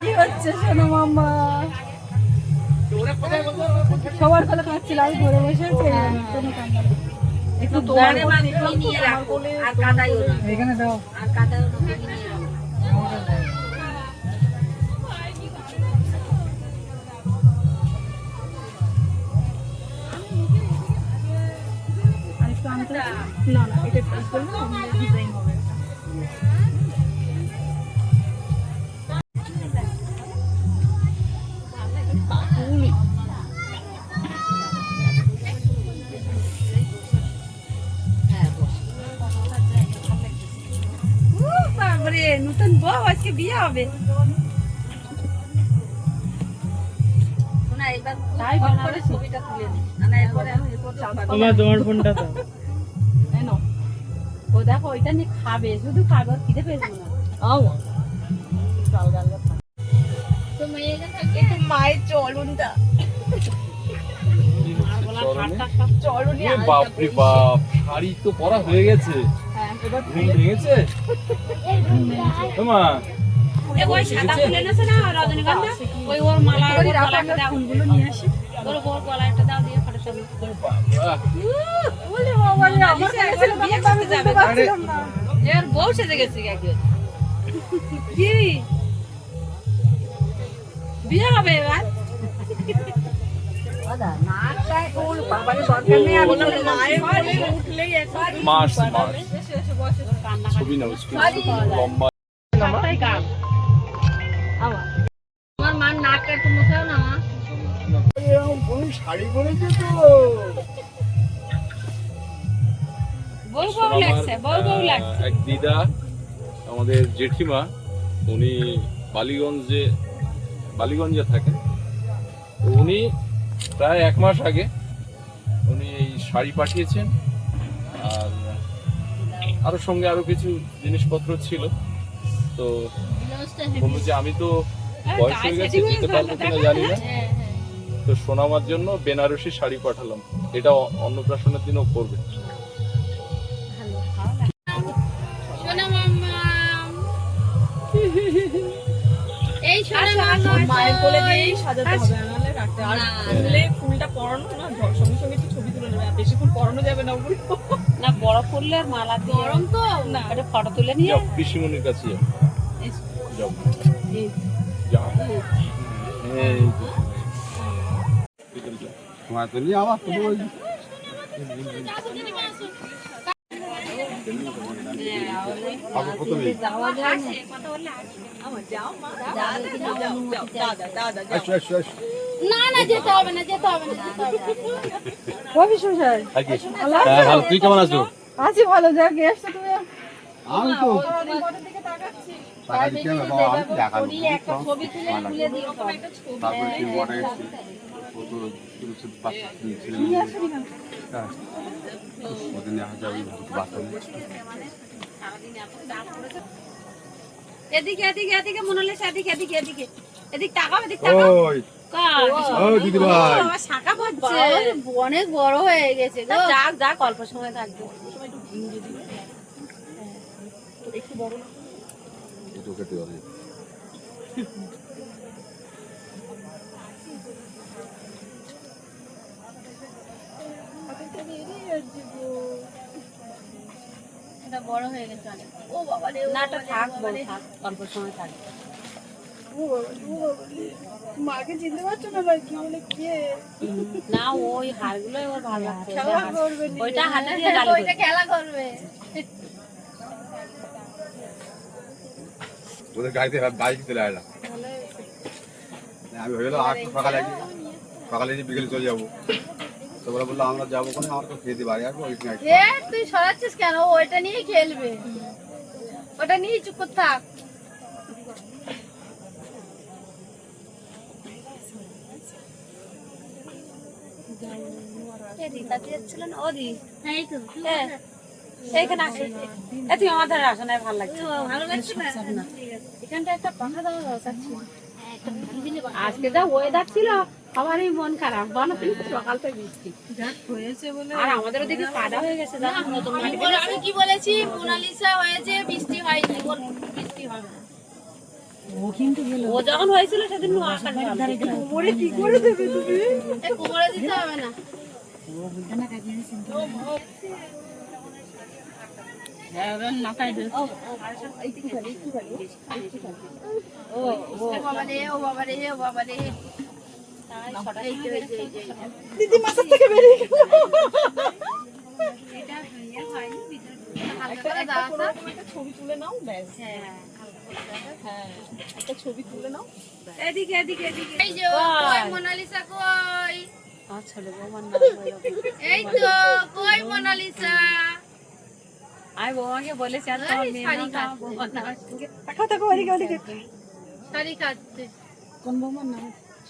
কি হচ্ছে শোনো মাম্মা? সবার কথা কাঁদছিল আমি ঘরে বসে আছি, কোনো কান্না একটু তোমার নিয়ে রাখো আর কাদাইও না এখানে দাও। আর কাদাইও না না না এটা ডিজাইন হবে। বাবারে নতুন বউ আজকে বিয়ে হবে। আমার তোমার ফোনটা ও দেখো ওইটা নিয়ে খাবে শুধু খাবে খিদে পেয়েছে না মায়ের চলনটা বাপরে বাপ শাড়ি তো পরা হয়ে গেছে। এবার ঘুম ভেঙেছে তোমা এ ওই সাদা ফুল এনেছে না রজনীগন্ধা? ওই ওর মালা ওর গলাটা দাও। ফুলগুলো নিয়ে আসি। ওর ওর গলাটা দাও দিয়ে ফটো ছবি বলে বাবা আমার কাছে বিয়ে করতে যাবে। না। এর বউ সেজে গেছে কি কি? বিয়ে হবে এবার? এক দিদা আমাদের জেঠিমা উনি বালিগঞ্জে বালিগঞ্জে থাকেন উনি প্রায় এক মাস আগে উনি এই শাড়ি পাঠিয়েছেন। আর আরও সঙ্গে আরও কিছু জিনিসপত্র ছিল। তো বলল যে আমি তো বয়স হয়ে গেছে যেতে পারব কিনা জানি না। তো সোনামার জন্য বেনারসি শাড়ি পাঠালাম। এটা অন্নপ্রাশনের দিনও করবে। এই মায়ের কোলে দিয়েই সাজাতে হবে আর আসলে ফুলটা পরানো না সঙ্গে সঙ্গে একটু ছবি তুলে নেবে। আর বেশিক্ষণ পরানো যাবে না ওগুলো। না বড় করলে আর মালা দিয়ে গরম তো। না এটা ফটো তুলে নিয়ে যাও পিসিমনির কাছে যাও। যাও। যাও। তো নিয়ে আমার তো আবার প্রথমে আসো আসো আসো না না যেতে হবে না যেতে হবে না কেমন আছো আছি ভালো যা গেছো তুমি আমি তো রিপোর্টের দিকে তাকাচ্ছি টাকা দিতে হবে বাবা আমি দেখাবো করি একটা ছবি তুলে তুলে দিও সব। তারপরে কি বড় এসেছি ও তো কিছু বাচ্চা হ্যাঁ এদিকে এদিকে এদিকে মনে হলে এদিকে তাকাও তাকাও ওই অনেক বড় হয়ে গেছে তা যাক যাক অল্প সময় থাকবে একটু কেটে হবে এটা বড় হয়ে গেছে অনেক। ও বাবা রে না এটা থাক বল থাক অল্প সময় থাকবে মাকে চিনতে পারছ না ভাই? কি বলে কে? না ওই হাড়গুলো ওর ভালো লাগছে খেলা করবে ওইটা হাতে দিয়ে গালি করবে। খেলা করবে। ওদের গাড়িতে বাইক চলে আসলাম। আমি আর তো সকালে সকালে বিকেলে চলে যাব। তো ওরা বলল আমরা যাব কোনো আমরা তো খেতে বাড়ি আসব ওই সময় এ তুই সরাচ্ছিস কেন? ওইটা নিয়ে খেলবে। ওটা নিয়ে চুপ করে থাক। আজকে যা ওয়েদার ছিল আমারই মন খারাপ। বলো তুমি সকাল থেকে বৃষ্টি। হয়েছে বলে আর আমাদের ওদিকে কাদা হয়ে গেছে জানো? আমি কি বলেছি? মোনালিসা হয়েছে বৃষ্টি হয়নি বৃষ্টি হবে না। ও যখন হয়েছিল সেদিন ও আকাশ ভাঙলো। কি করে দেবে তুমি? এ কোমরে দিতে হবে না। হ্যাঁ, এবার মাথায় দে। ও। ও বাবা রে ও বাবা রে ও বাবা রে। দিদি মাথার থেকে বেরিয়ে গেল হ্যাঁ এই আচ্ছা তো কই মোনালিসা আমি বৌমাকে বলেছি আর কোন বৌমার নাম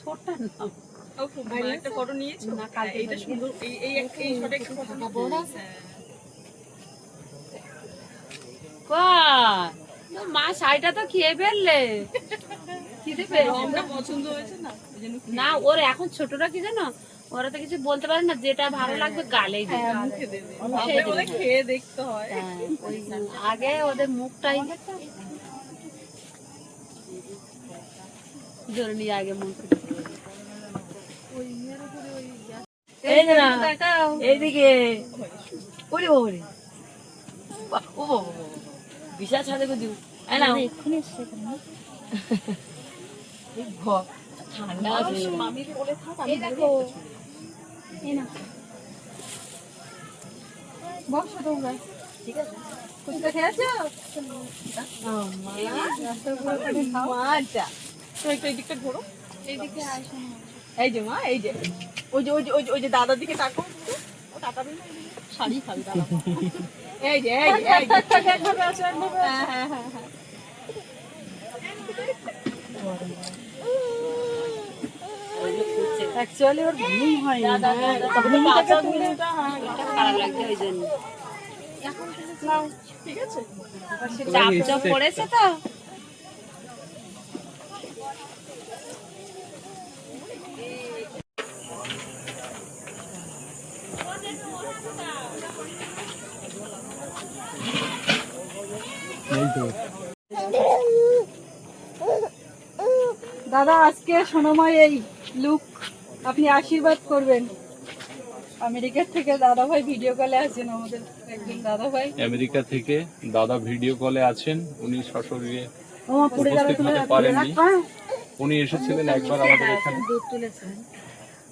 ছোট্ট নাম একটা ফটো নিয়েছো? না কাল এইটা সুন্দর এই এই এই শটে একটা ফটো কই তো মা শাড়িটা তো খেয়ে ফেললে। খিদে পেয়েছে পছন্দ হয়েছে না? না ওর এখন ছোটরা কি জানো? ওরা তো কিছু বলতে পারে না যেটা ভালো লাগবে গালেই দেবে। মুখে দেবে। খেয়ে দেখতে হয়। হ্যাঁ, আগে ওদের মুখটাই জোরে নিয়ে আগে মুখ। এই না এইদিকে ওরে ওরে। বাহ, ও। বিশাল ছাদে করে এই এই ভয়, ঠান্ডা আছে। মামির কোলে থাক আমি এই দেখো। বসো তোমরা। ঠিক আছে। ফুচকা খেয়েছো? মাটা তো একটু এদিকটা ঘোরো। এইদিকে আসো। এই যে মা এই যে। ওই যে ওই যে ওই যে ওই যে দাদার দিকে তাকো। ও তাকাবে না শাড়ি খাবে দাদা। এই যে এই যে এই যে। একভাবে আসো একভাবে হ্যাঁ হ্যাঁ হ্যাঁ হ্যাঁ। অ্যাকচুয়ালি ওর ঘুম হয় না ঘুমটাকে তুলে খারাপ লাগছে ওই জন্য। নাও ঠিক আছে? চাপ চাপ পড়েছে তো? দাদা আজকে সোনাময় এই লুক আপনি আশীর্বাদ করবেন। আমেরিকার থেকে দাদা ভাই ভিডিও কলে আছেন আমাদের একজন দাদা ভাই আমেরিকা থেকে দাদা ভিডিও কলে আছেন। উনি সশরীরে উপস্থিত হতে পারেননি। উনি এসেছিলেন একবার আমাদের এখানে। দুধ তুলেছেন।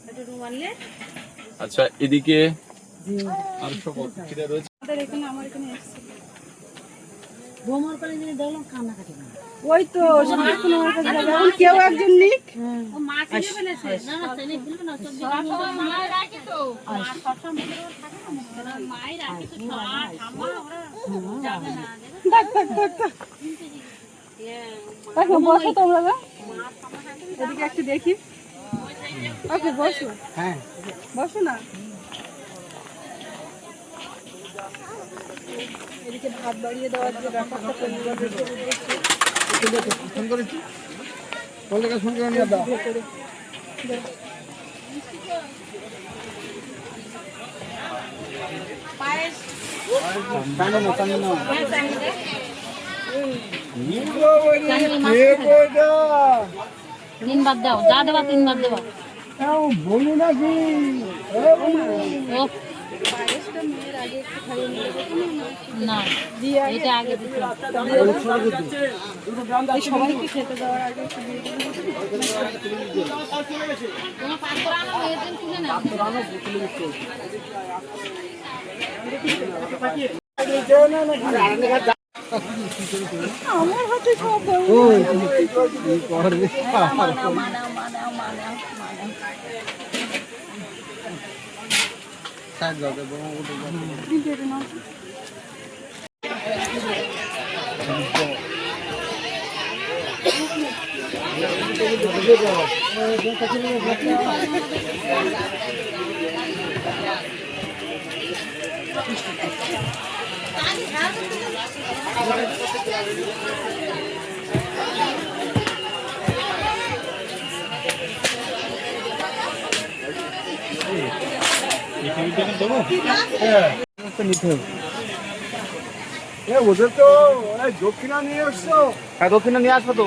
একটু রুম আনলে? আচ্ছা এদিকে আর সব রয়েছে। আমাদের এখানে আমার এখানে এসেছে। বোমার কলে যদি দেখলাম কান্নাকাটি করে। ওই তো কেউ একজন নিক। বসো তোমরা এদিকে একটু দেখি। ওকে বসো। হ্যাঁ। বসো না। এদিকে ভাত বাড়িয়ে দেওয়ার যে ব্যাপারটা ফোন করেছি ফোন ফোন করে নিয়ে দাও তিনবার দাও যা দেবা তিনবার দেবা। বলি নাকি ও না এটা আগে সবাইকে খেতে দেওয়ার আগে আমার হাতে সব নাও এ ওদের তো দক্ষিণা নিয়ে এসছো হ্যাঁ দক্ষিণা নিয়ে আসব তো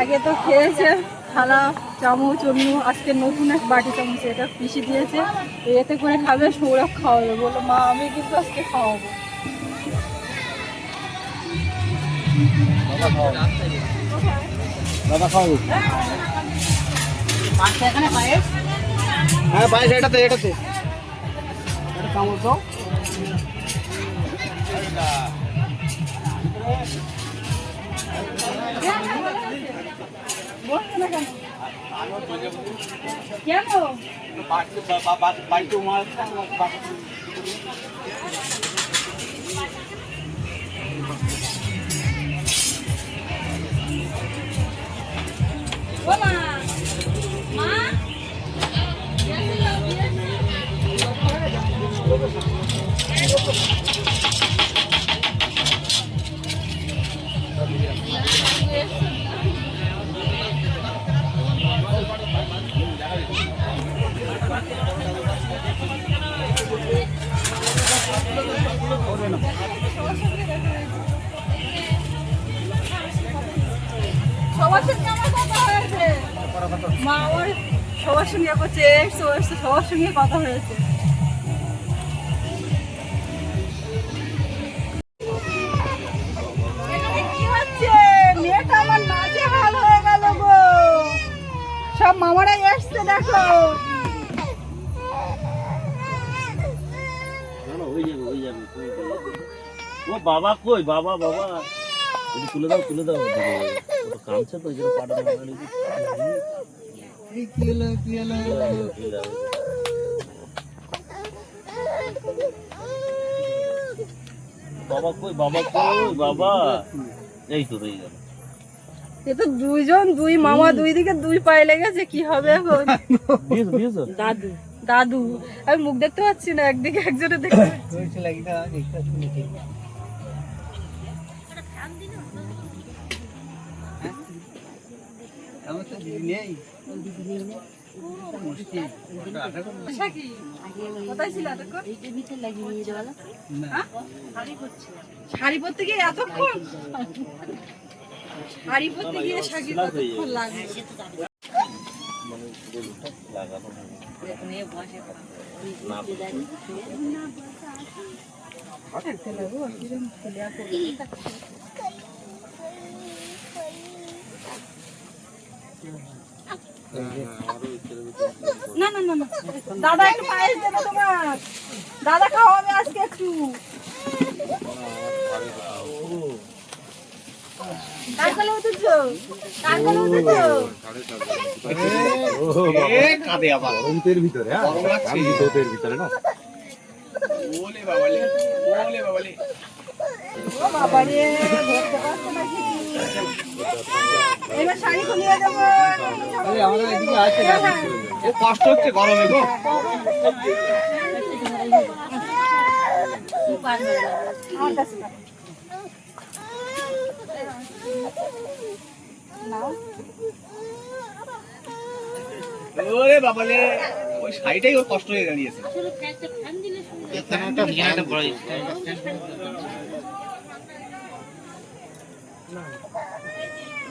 আগে তো খেয়েছে থালা চামচ অন্য আজকে নতুন এক বাটি চামচ এটা পিষে দিয়েছে এতে করে খাবে সৌরভ খাওয়াবে বলল মা আমি কিন্তু আজকে খাওয়াবো। হ্যাঁ পায়েস এটাতে এটাতে। এটা চামচ দাও। বলছো না কেন? কেন? বাড়িতে মাছ ও বাবা কই? বাবা বাবা। তুলে দাও তুলে দাও। কামছে তো জন্য পাটা বাবা কই? বাবা কই? বাবা। এই তো রয়ে গেল। এ তো দুইজন দুই মামা দুই দিকে দুই পায়ে লেগেছে কি হবে এখন? দাদু দাদু। আমি মুখ দেখতে পাচ্ছি না একদিকে একজনে দেখতে? হ্যাঁ? শাড়ি পরতে গিয়ে এতক্ষণ? শাড়ি পরতে গিয়ে শাড়ি কতক্ষণ লাগে না না না না। দাদা একটু পায়েস দেবে তোমার। দাদা খাওয়াবে আজকে একটু। কষ্ট হচ্ছে গরমে গো। আমার কাছে ওরে বাবালে ওই শাড়িটাই ওর কষ্ট হয়ে দাঁড়িয়েছে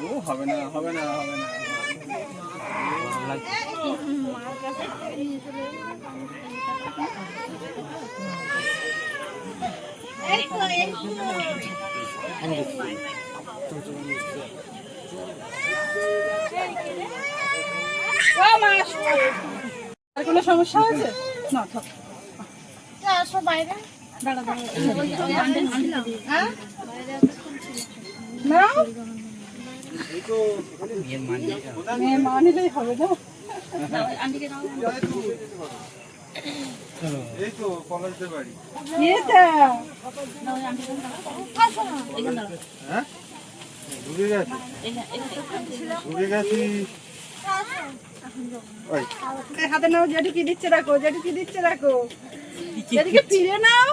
ও, হবে না হবে না হবে না মা আসো। আর কোনো সমস্যা আছে না থাক আসো বাইরে দাঁড়া দাঁড়া হ্যাঁ? না মেয়ে মা নিলেই হবে না এই তো বাড়ি গেছে? গেছি? ওই। হাতে নাও যেটু কি দিচ্ছে রাখো যেটু কি দিচ্ছে রাখো যেদিকে ফিরে নাও।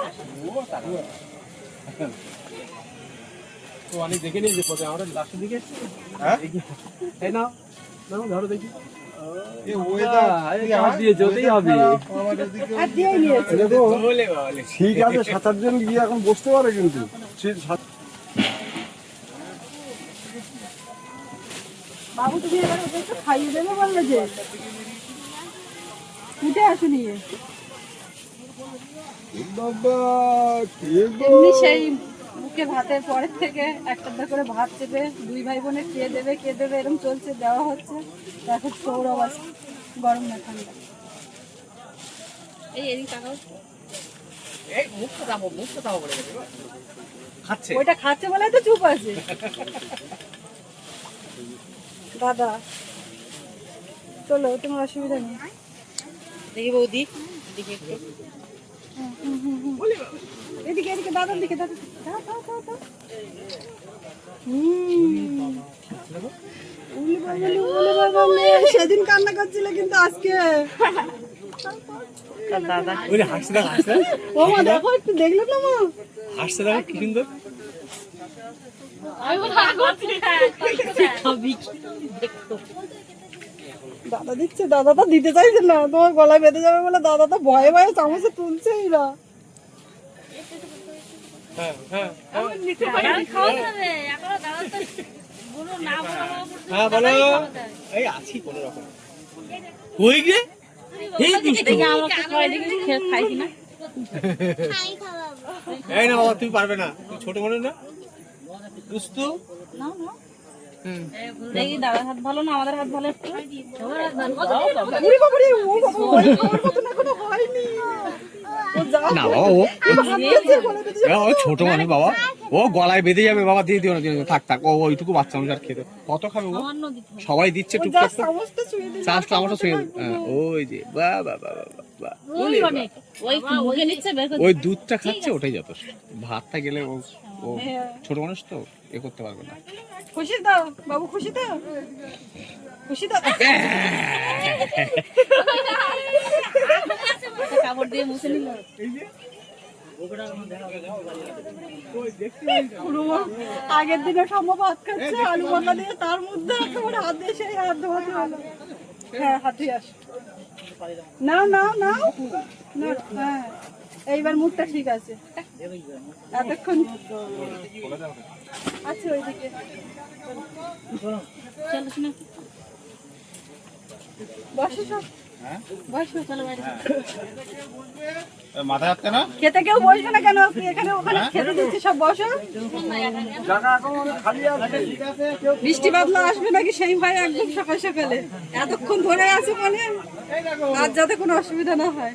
অনেক দেখে নিয়েছে পথে আমরা লাস্টের দিকে হ্যাঁ? এই নাও নাও ধরো দেখি। এই ওয়েদার দিয়ে যেতেই হবে। আমাদের দিকে। আর দিয়ে নিয়েছে। ওলে বাবালে ঠিক আছে সাত আটজন গিয়ে এখন বসতে পারে কিন্তু। বাবু তুমি এবার ওকে একটু খাইয়ে দেবে বললে যে। উঠে আসো নিয়ে এমনি সেই মুখে ভাতের পরের থেকে একটা করে ভাত চেপে দুই ভাই বোনে কে দেবে কে দেবে এরকম চলছে দেওয়া হচ্ছে। দেখো সৌরভ আছে গরম না ঠান্ডা এই এদিকে তাকাও। এই মুখটা দাও মুখটা দাও বলে গেছে। খাচ্ছে। ওইটা খাচ্ছে বলে তো চুপ আছে। দাদা। চলো তোমার অসুবিধা নেই। দেখি বৌদি এদিকে একটু। এদিকে এদিকে দাদার দিকে দাদা। সেদিন কান্না করছিল কিন্তু আজকে। ওই হাসছে না হাসছে ও মা দেখো একটু দেখল না মা। হাসছে না কি সুন্দর। দাদা দিচ্ছে দাদা তো দিতে চাইছে না তোমার গলায় বেঁধে যাবে বলে দাদা তো ভয়ে ভয়ে চামচে তুলছেই না হ্যাঁ হ্যাঁ বলো। হ্যাঁ এই আছি কোনো রকম। কই গে? দেখি আমরা তো খাওয়াই দেখি খেয়ে না এই না বাবা তুমি পারবে না। ছোট মানুষ না? দুস্তু নাও নাও দেখি দাদার হাত ভালো না আমাদের হাত ভালো একটু? সবার হাত ভালো উড়ি বাবা রে, ও না বাবা ছোট মানুষ বাবা। ও গলায় বেঁধে যাবে বাবা দিয়ে দিও না থাক থাক ও ওইটুকু বাচ্চা মানুষ আর খেতে। কত খাবে ও। সবাই দিচ্ছে টুকটাক আমারটা শুয়ে হ্যাঁ, ওই যে বের করে ওই দুধটা খাচ্ছে ওটাই যথেষ্ট। ভাতটা গেলে ও ও হ্যাঁ। ছোট মানুষ তো এ করতে পারবে না। খুশি দাও বাবু খুশি দাও খুশি দাও কাপড় দিয়ে মুছে নিল। আগের দিনে সম্ভব ভাত খাচ্ছে আলু বন্না দিয়ে তার মধ্যে একেবারে হাত দিয়ে সেই হাত ধোয়াতে হলো। হ্যাঁ হাতে আস। নাও নাও না হ্যাঁ। এইবার মুখটা ঠিক আছে। এতক্ষণ আচ্ছা ওইদিকে। সব। বসো কেন? খেতে কেউ বসবে না কেন? এখানে ওখানে খেতে দিচ্ছি সব বসো। বৃষ্টি বাদলা আসবে নাকি সেই ভাই একদম সকাল সকালে। এতক্ষণ ধরে আছে মানে? আর যাতে কোনো অসুবিধা না হয়।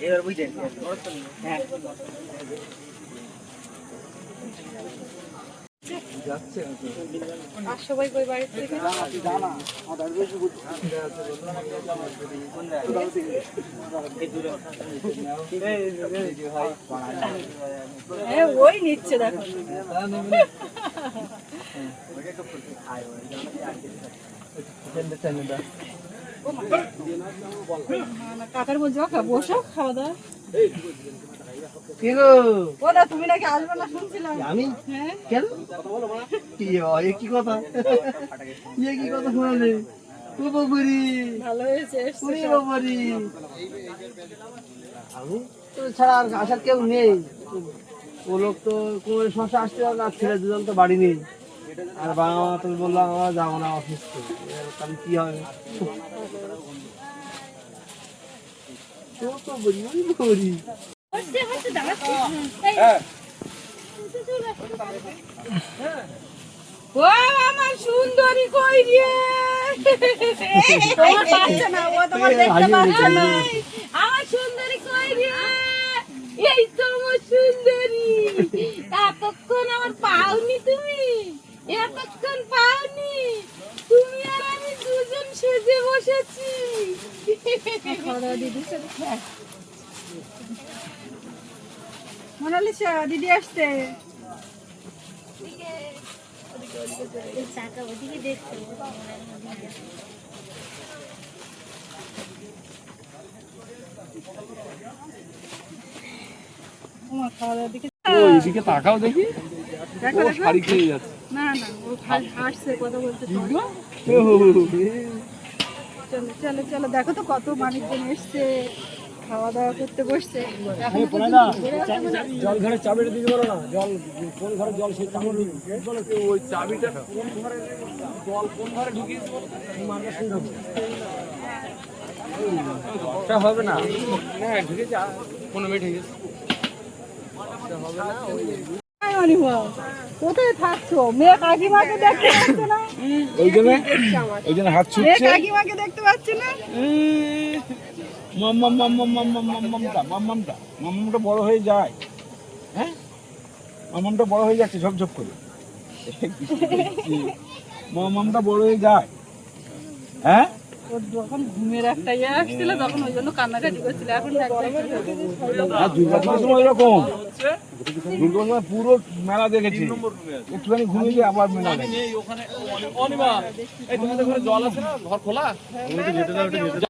এবার বুঝলেন? আর সবাই কই বাড়ি থেকে? হ্যাঁ ওই নিচ্ছে দেখো। কাকার বলছো বসো খাওয়া দাওয়া। তুমি নাকি আসবে না শুনছিলাম। আমি? হ্যাঁ। কেন? কি কথা? কি কথা শোনালে? ও ভালো হয়েছে এসছো ওরে সব। বাবারি আমি? তো ছাড়া আর আসার কেউ নেই। ও লোক তো কোমরের সমস্যা আসতে পারে না ছেলে দুজন তো বাড়ি নেই। আর বাবা মা তো বললাম আমরা যাব না অফিস তাহলে কি হবে? ও আমার সুন্দরী কই রে? তোমার পাচ্ছে না ও তোমার দেখতে পাচ্ছে না আমার সুন্দরী কই রে? এই তো আমার সুন্দরী। এতক্ষণ আমার পাওনি তুমি? এতক্ষণ পাওনি। তুমি আর আমি দুজন সেজে বসেছি। মোনালিসা দিদি আসছে। চাকা ওদিকে দেখছ খাওয়া দাওয়ার দিকে তাকাও দেখি। দেখো দেখো। শাড়ি খেয়ে যাচ্ছে। না না ও হাসছে কথা বলছে চলো চলো চলো দেখো তো কত মানুষজন এসছে খাওয়া দাওয়া করতে বসছে। জল ঘরে চাবিটা দিতে পারো না জল কোন ঘরে জল সেই ওই চাবিটা কোন ঘরে জল কোন ঘরে ঢুকিয়েছে হবে না। হ্যাঁ ঢুকেছে পনেরো মিনিট হয়ে গেছে। কোথায় অনিমা? কোথায় থাকছো? মেয়ে কাকিমাকে দেখতে পাচ্ছ না? ওই জন্য ওই জন্য হাত মেয়ে কাকিমাকে দেখতে পাচ্ছ না? মাম্মাম মাম্মাম মাম্মাম মাম্মামটা মাম্মামটা মাম্মামটা বড় হয়ে যায়। হ্যাঁ? মাম্মামটা বড় হয়ে যাচ্ছে ঝপঝপ করে। মাম্মামটা বড় হয়ে যায়। হ্যাঁ? ওর যখন ঘুমের একটা ইয়ে আসছিল তখন ওই জন্য কান্নাকাটি করছিল এখন সময় এরকম দুর্গাপুরের পুরো মেলা দেখেছি একটুখানি ঘুমিয়ে গিয়ে আবার মেলা ওখানে জল আছে না ঘর খোলা